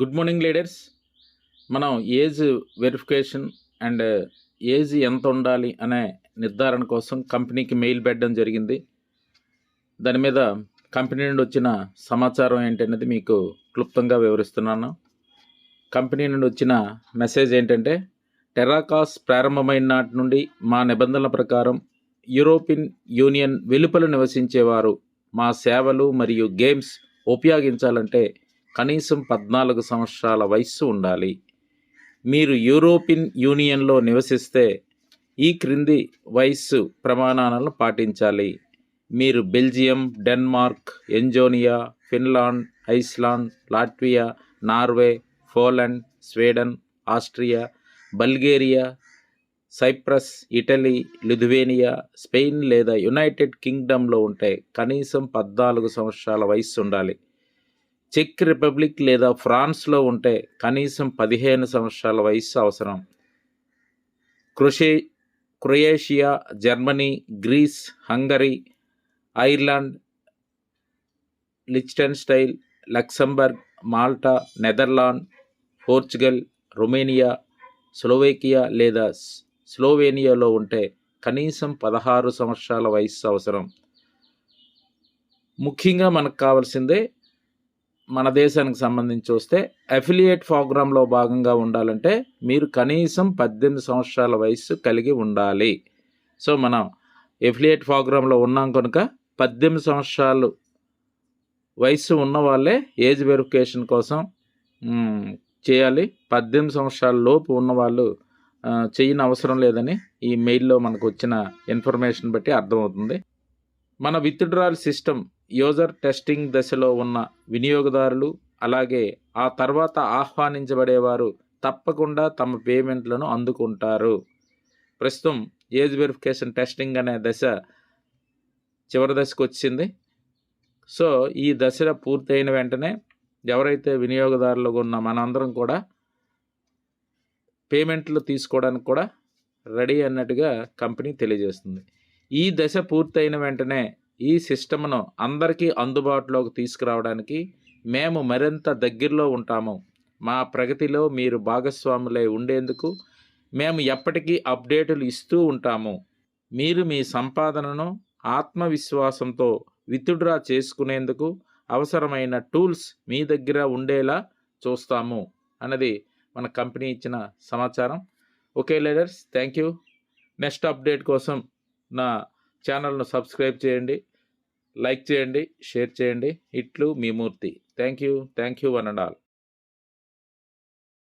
Good morning leaders. మనం age verification and age ఎంత ఉండాలి అనే నిర్ధారణ కోసం కంపెనీకి మెయిల్ పెట్టడం జరిగింది. దాని మీద కంపెనీ నుండి వచ్చిన సమాచారం ఏంటనేది మీకు క్లుప్తంగా వివరిస్తున్నాను. కంపెనీ నుండి వచ్చిన మెసేజ్ ఏంటంటే టెరాకాస్ ప్రారంభమైన నాటి నుండి మా నిబంధనల ప్రకారం యూరోపియన్ యూనియన్ వెలుపల నివసించేవారు మా సేవలు మరియు గేమ్స్ ఉపయోగించాలంటే కనీసం పద్నాలుగు సంవత్సరాల వయస్సు ఉండాలి. మీరు యూరోపియన్ యూనియన్లో నివసిస్తే ఈ క్రింది వయస్సు ప్రమాణాలను పాటించాలి. మీరు Belgium Denmark ఎంజోనియా Finland Iceland Latvia Norway Poland Sweden Austria Bulgaria Cyprus Italy Lithuania Spain లేదా యునైటెడ్ కింగ్డమ్లో ఉంటే కనీసం పద్నాలుగు సంవత్సరాల వయస్సు ఉండాలి. చెక్ రిపబ్లిక్ లేదా ఫ్రాన్స్లో ఉంటే కనీసం పదిహేను సంవత్సరాల వయస్సు అవసరం. క్రొషే Croatia Germany Greece Hungary Ireland Liechtenstein Luxembourg Malta Netherland Portugal Romania Slovakia లేదా స్లోవేనియాలో ఉంటే కనీసం పదహారు సంవత్సరాల వయస్సు అవసరం. ముఖ్యంగా మనకు కావాల్సిందే మన దేశానికి సంబంధించి వస్తే అఫిలియేట్ ప్రోగ్రాంలో భాగంగా ఉండాలంటే మీరు కనీసం పద్దెనిమిది సంవత్సరాల వయస్సు కలిగి ఉండాలి. సో మనం ఎఫిలియేట్ ప్రోగ్రాంలో ఉన్నాం కనుక పద్దెనిమిది సంవత్సరాలు వయస్సు ఉన్న వాళ్ళే ఏజ్ వెరిఫికేషన్ కోసం చేయాలి. పద్దెనిమిది సంవత్సరాల లోపు ఉన్నవాళ్ళు చేయని అవసరం లేదని ఈ మెయిల్లో మనకు వచ్చిన ఇన్ఫర్మేషన్ బట్టి అర్థమవుతుంది. మన విత్డ్రాల్ సిస్టమ్ యూజర్ టెస్టింగ్ దశలో ఉన్న వినియోగదారులు అలాగే ఆ తర్వాత ఆహ్వానించబడేవారు తప్పకుండా తమ పేమెంట్లను అందుకుంటారు. ప్రస్తుతం ఏజ్ వెరిఫికేషన్ టెస్టింగ్ అనే దశ చివరి దశకు వచ్చింది. సో ఈ దశ పూర్తయిన వెంటనే ఎవరైతే వినియోగదారులు ఉన్న మనందరం కూడా పేమెంట్లు తీసుకోవడానికి కూడా రెడీ అన్నట్టుగా కంపెనీ తెలియజేస్తుంది. ఈ దశ పూర్తయిన వెంటనే ఈ సిస్టమ్ను అందరికీ అందుబాటులోకి తీసుకురావడానికి మేము మరింత దగ్గరలో ఉంటాము. మా ప్రగతిలో మీరు భాగస్వాములై ఉండేందుకు మేము ఎప్పటికీ అప్డేటులు ఇస్తూ ఉంటాము. మీరు మీ సంపాదనను ఆత్మవిశ్వాసంతో విత్డ్రా చేసుకునేందుకు అవసరమైన టూల్స్ మీ దగ్గర ఉండేలా చూస్తాము అన్నది మన కంపెనీ ఇచ్చిన సమాచారం. Okay leaders thank you. Next update కోసం నా ఛానల్ను సబ్స్క్రైబ్ చేయండి లైక్ చేయండి షేర్ చేయండి. ఇట్లు మీ Murthy. Thank you. Thank you one and all.